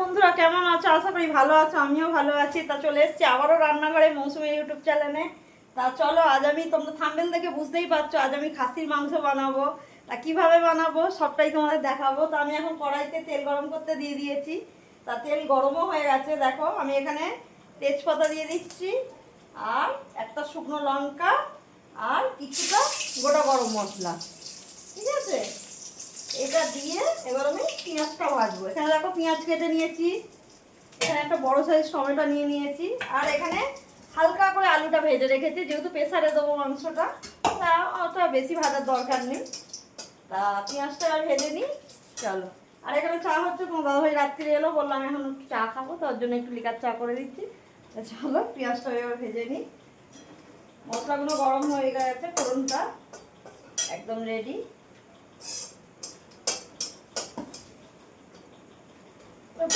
বন্ধুরা, কেমন আছো? আশা করি ভালো আছো, আমিও ভালো আছি। তা চলে এসেছি আবারও রান্নাঘরে মৌসুমি ইউটিউব চ্যানেলে। তা চলো, আজ আমি তোমরা থাম্বেল দেখে বুঝতেই পারছ, আজ আমি খাসির মাংস বানাবো। তা কীভাবে বানাবো সবটাই তোমাদের দেখাবো। তো আমি এখন কড়াইতে তেল গরম করতে দিয়ে দিয়েছি। তা তেল গরমও হয়ে গেছে, দেখো, আমি এখানে তেজপাতা দিয়ে দিচ্ছি, আর একটা শুকনো লঙ্কা, আর কিছুটা গোটা গরম মশলা। ঠিক আছে? এটা দিয়ে এবার আমি পেঁয়াজটা ভাজবো। এখানে দেখো পেঁয়াজ কেটে নিয়েছি। এখানে একটা বড় সাইজ টমেটো নিয়ে নিয়েছি। আর এখানে হালকা করে আলুটা ভেজে রেখেছি। যেহেতু প্রেসারে দেবো মাংসটা, তা অতটা বেশি ভাজার দরকার নেই। তা পেঁয়াজটা আর ভেজে নিই। চলো। আর এখানে চা হচ্ছে, তোমার দাদাভাই রাত্রিরে এলো, বললাম এখন একটু চা খাব, তার জন্য একটু লিকার চা করে দিচ্ছি। চলো, পেঁয়াজটা এবার ভেজে নিই। মশলাগুলো গরম হয়ে গেছে, ফোড়নটা একদম রেডি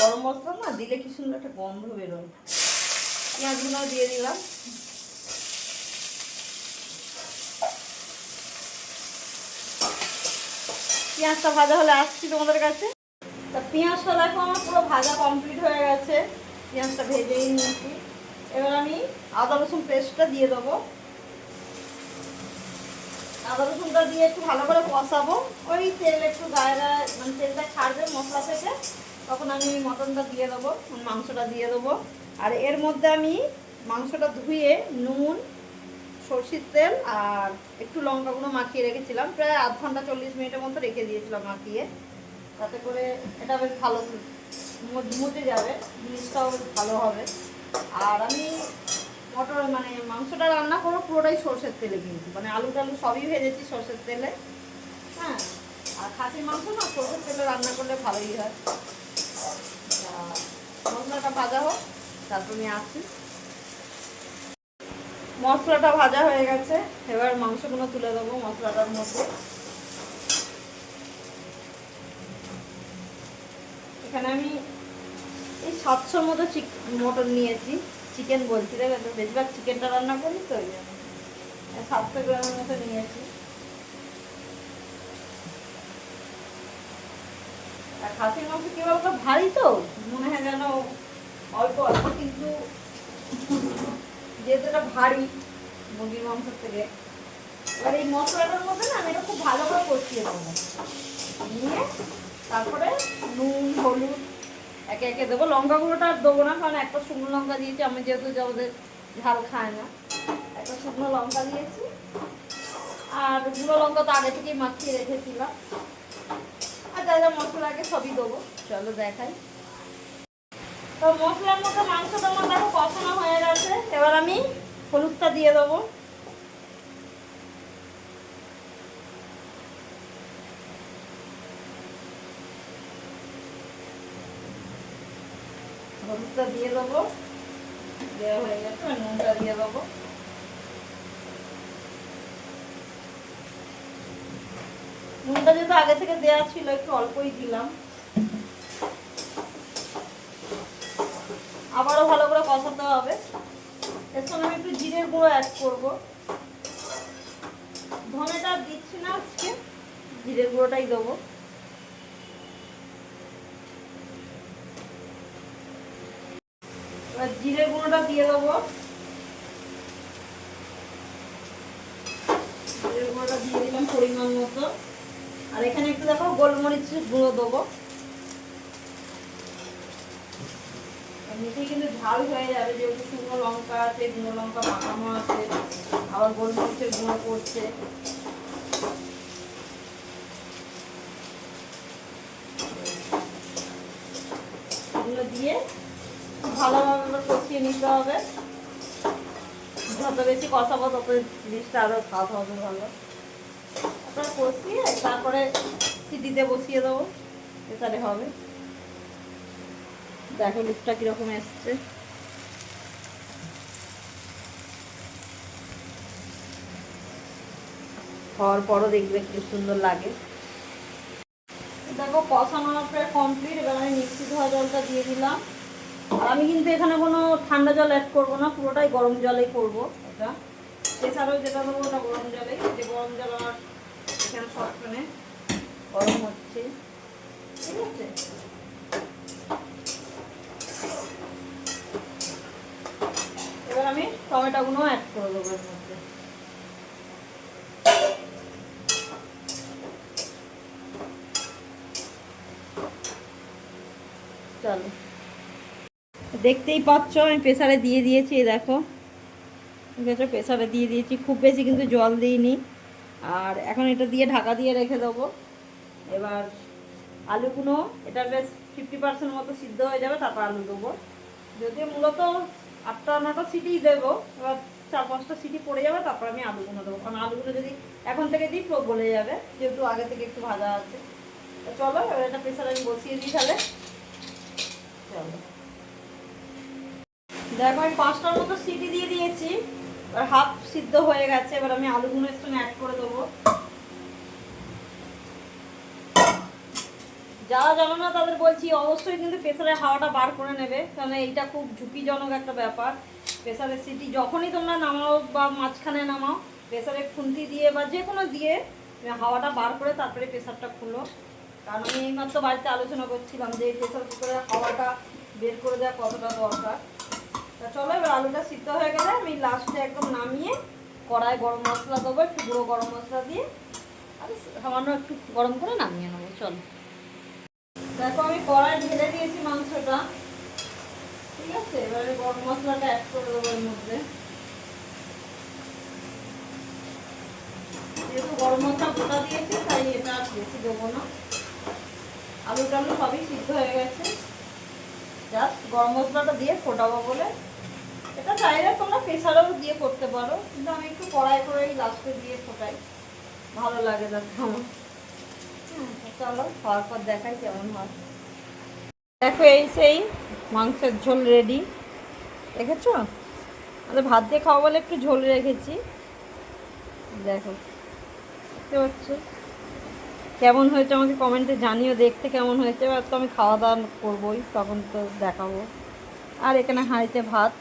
গরম মশলা না দিলে কি সুন্দর একটা গন্ধ বেরোয়। পেঁয়াজগুলো দিয়ে দিলাম। পেঁয়াজটা ভাজা হলে আসছি তোমাদের কাছে। তা পেঁয়াজটা দেখো আমার পুরো ভাজা কমপ্লিট হয়ে গেছে। পেঁয়াজটা ভেজেই নিয়েছি। এবার আমি আদা রসুন পেস্টটা দিয়ে দেবো। আদা রসুনটা দিয়ে একটু ভালো করে কষাবো। ওই তেল একটু গায়ে গায়ে মানে তেলটা ছাড়বে মশলা থেকে। তখন আমি মটনটা দিয়ে দেবো, মাংসটা দিয়ে দেবো। আর এর মধ্যে আমি মাংসটা ধুয়ে নুন, সর্ষের তেল আর একটু লঙ্কাগুলো মাখিয়ে রেখেছিলাম। প্রায় আধ ঘণ্টা চল্লিশ মিনিটের মতো রেখে দিয়েছিলাম মাখিয়ে। তাতে করে এটা বেশ ভালো মুচে যাবে, জিনিসটাও বেশ ভালো হবে। আর আমি মটর মানে মাংসটা রান্না করব পুরোটাই সর্ষের তেলে কিন্তু। মানে আলু টালু সবই ভেজেছি সর্ষের তেলে। হ্যাঁ আর খাসির মাংস না সর্ষের তেলে রান্না করলে ভালোই হয়। মশলাটা ভাজা হোক, তারপর নিয়ে আসছি। মশলাটা ভাজা হয়ে গেছে, এবার মাংসগুলো তুলে দেবো মশলাটার মধ্যে। এখানে আমি এই সাতশোর মতো মটন নিয়েছি, চিকেন বলছি দেখ বেশিরভাগ চিকেনটা রান্না করি, তো ওই জন্য। সাতশো গ্রামের মতো নিয়েছি। আর খাসির মাংস কি বলতো, ভারী তো? মনে হয় যেন অল্প অল্প কিন্তু যেহেতু এটা ভারী মুরগির মাংস থেকে, এবার এই মশলাটার মধ্যে না আমি এটা খুব ভালো করে কষিয়ে দেবো নিয়ে তারপরে নুন, হলুদ, একে একে দেবো। লঙ্কা গুঁড়োটা আর দেবো না, কারণ একটা শুকনো লঙ্কা দিয়েছি, আমি যেহেতু আমাদের ঝাল খায় না। একটা শুকনো লঙ্কা দিয়েছি। আর গুঁড়ো লঙ্কা তো আগে থেকেই মাখিয়ে রেখেছিলাম। আর যা যা মশলা আগে সবই দেবো। চলো দেখাই। তো মশলার দেখো হয়ে গেছে। এবার আমি হলুদটা দিয়ে দেবো। হলুদটা দিয়ে দেবো। দেওয়া হয়ে গেছে নুনটা দিয়ে দেবো। নুনটা যেহেতু আগে থেকে দেওয়া ছিল, একটু অল্পই দিলাম। আবারও ভালো করে কষাতে হবে। এর সঙ্গে আমি একটু জিরের গুঁড়ো অ্যাড করব। ধনেটা আর দিচ্ছি না আজকে, জিরের গুঁড়োটাই দেবো। এবার জিরে গুঁড়োটা দিয়ে দেবো। জিরে গুঁড়োটা দিয়ে দিলাম পরিমাণ মতো। আর এখানে একটু দেখো গোলমরিচের গুঁড়ো দেবো। এমনিতেই কিন্তু ঝাল হয়ে যাবে, যেহেতু শুকনো লঙ্কা আছে, গুঁড়ো লঙ্কা মাখানো আছে, আবার গোলমরিচের গুঁড়ো পড়ছে এগুলো দিয়ে ভালোভাবে কষিয়ে নিতে হবে। যত বেশি কষাবো তত জিনিসটা আরও স্বাদ হবে ভালো। তারপরে কষিয়ে তারপরে সিটিতে বসিয়ে দেবো। এখানে হবে। দেখো লুকটা কীরকম এসছে। হওয়ার পরও দেখবে কি সুন্দর লাগে। দেখো, কষানো প্রায় কমপ্লিট এবার আমি মিক্সি ধোয়া জলটা দিয়ে দিলাম। আর আমি কিন্তু এখানে কোনো ঠান্ডা জল অ্যাড করব না, পুরোটাই গরম জলেই করব এটা এছাড়াও যেটা দেবো ওটা গরম জলেই যে গরম জল আমার এখানে সবখানে গরম হচ্ছে। ঠিক আছে? আমি টমেটোগুলো অ্যাড করে দেবো এর মধ্যে। চলো। দেখতেই পাচ্ছ, আমি প্রেসারে দিয়ে দিয়েছি দেখো। আছে প্রেসারে দিয়ে দিয়েছি, খুব বেশি কিন্তু জল দিইনি। আর এখন এটা দিয়ে ঢাকা দিয়ে রেখে দেবো। এবার আলুগুলো এটা বেশ ফিফটি পার্সেন্ট মতো সিদ্ধ হয়ে যাবে, তারপর আলু দেবো। যদিও মূলত আটটা নটা সিটিই দেবো, এবার চার পাঁচটা সিটি পড়ে যাবে, তারপর আমি আলুগুলো দেবো। কারণ আলুগুলো যদি এখন থেকে দিই, পুরো গলে যাবে, যেহেতু আগে থেকে একটু ভাজা আছে। চলো, এবার এটা প্রেশার আমি বসিয়ে দিই তাহলে। চলো। দেখো, আমি পাঁচটার মতো সিটি দিয়ে দিয়েছি, এবার হাফ সিদ্ধ হয়ে গেছে, এবার আমি আলুগুলো একটু অ্যাড করে দেবো। যারা জানো না, তাদের বলছি, অবশ্যই কিন্তু প্রেসারের হাওয়াটা বার করে নেবে। কারণ এইটা খুব ঝুঁকিজনক একটা ব্যাপার। প্রেসারের সিটি যখনই তোমরা নামাও বা মাঝখানে নামাও প্রেসারে খুন্তি দিয়ে বা যে কোনো দিয়ে হাওয়াটা বার করে তারপরে প্রেসারটা খুলো। কারণ আমি এইমাত্র বাড়িতে আলোচনা করছিলাম যে এই প্রেসার কুকারের হাওয়াটা বের করে দেওয়া কতটা দরকার। তা চলো, এবার আলুটা সিদ্ধ হয়ে গেলে আমি লাস্টে একদম নামিয়ে কড়াই গরম মশলা দেবো, একটু গুঁড়ো গরম মশলা দিয়ে, আর সামান্য একটু গরম করে নামিয়ে নেব। চলো। দেখো, আমি কড়াই ঢেলে দিয়েছি মাংসটা। ঠিক আছে? এবারে গরম মশলাটা অ্যাড করে দেবো এর মধ্যে। যেহেতু গরম মশলা গোটা দিয়েছি, তাই এটা আর বেশি দেবো না। আলু টালু সবই সিদ্ধ হয়ে গেছে। জাস্ট গরম মশলাটা দিয়ে ফোটাবো বলে। এটা চাইলে তোমরা প্রেসারেও দিয়ে করতে পারো, কিন্তু আমি একটু কড়াই করে লাস্টে দিয়ে ফোটাই। ভালো লাগে দেখো আমার। চলো পর দেখাই কেমন হয়। দেখো এই সেই মাংসের ঝোল রেডি দেখেছ? আমাদের ভাত দিয়ে খাওয়া বলে একটু ঝোল রেখেছি। দেখো, দেখতে পাচ্ছ? কেমন হয়েছে আমাকে কমেন্টে জানিও, দেখতে কেমন হয়েছে? এবার তো আমি খাওয়া দাওয়া করবোই, তখন তো দেখাবো। আর এখানে হাঁড়িতে ভাত।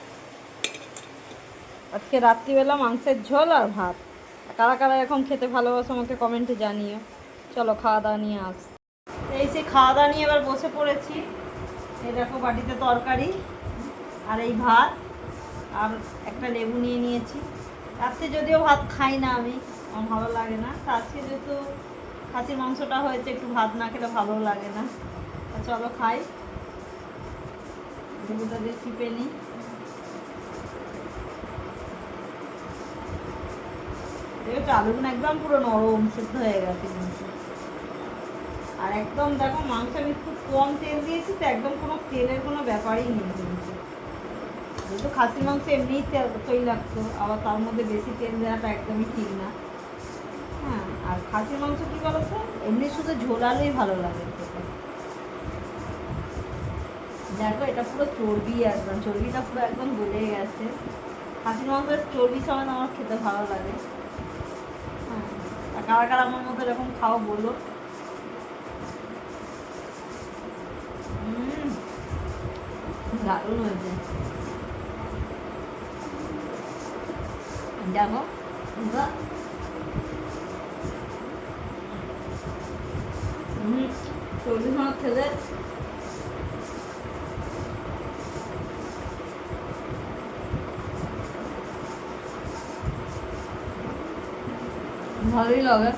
আজকে রাত্রিবেলা মাংসের ঝোল আর ভাত। কারা কারা এখন খেতে ভালোবাসো আমাকে কমেন্টে জানিও। চলো, খাওয়া দাওয়া নিয়ে আস। এই সে খাওয়া দাওয়া নিয়ে এবার বসে পড়েছি। এই দেখো বাটিতে তরকারি আর এই ভাত আর একটা লেবু নিয়ে নিয়েছি। রাত্রে যদিও ভাত খাই না আমি, আমার ভালো লাগে না। তা আজকে যেহেতু খাসির মাংসটা হয়েছে, একটু ভাত না খেলে ভালো লাগে না। চলো খাই। লেবুটা দিয়ে চিপে নিই। দেখো আলুগুলো একদম পুরো নরম, সিদ্ধ হয়ে গেছে কিন্তু। আর একদম দেখো, মাংস আমি খুব কম তেল দিয়েছি তো একদম কোনো তেলের কোনো ব্যাপারই নেই কিন্তু। যেহেতু খাসির মাংস এমনিই তেল, তৈলাক্ত, আবার তার মধ্যে বেশি তেল দেওয়াটা একদমই ঠিক না। হ্যাঁ আর খাসির মাংস কী বলতো? এমনি শুধু ঝোলালেই ভালো লাগে দেখো, এটা পুরো চর্বি একদম, চর্বিটা পুরো একদম গলে গেছে। খাসির মাংসের চর্বি সমেত আমার খেতে ভালো লাগে। কারা কারা আমার মতো এরকম খাও বলো দারুণ হয়েছে দেখো। হুম, চর্বি খেলে ভালোই লাগে।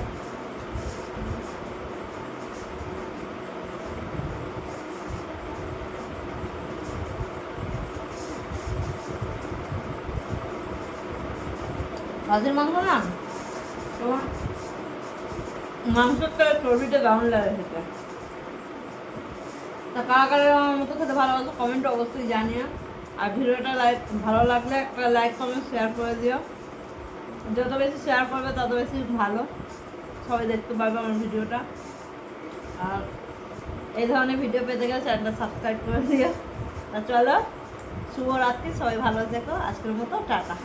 হাঁসের মাংস না? তোমার মাংসটা চর্বিটা দারুণ লাগে খেতে। তা কারা কারা আমার মতো খেতে ভালোবাসো কমেন্টে অবশ্যই জানিও। আর ভিডিওটা লাইক ভালো লাগলে একটা লাইক কমেন্ট শেয়ার করে দিও। যত বেশি শেয়ার করবে, তত বেশি ভালো। সবাই দেখতে পাবে আমার ভিডিওটা। আর এই ধরনের ভিডিও পেতে গেলে চ্যানেলটা সাবস্ক্রাইব করে দিও। তা চলো, শুভরাত্রি, সবাই ভালো থেকো। আজকের মতো টাটা।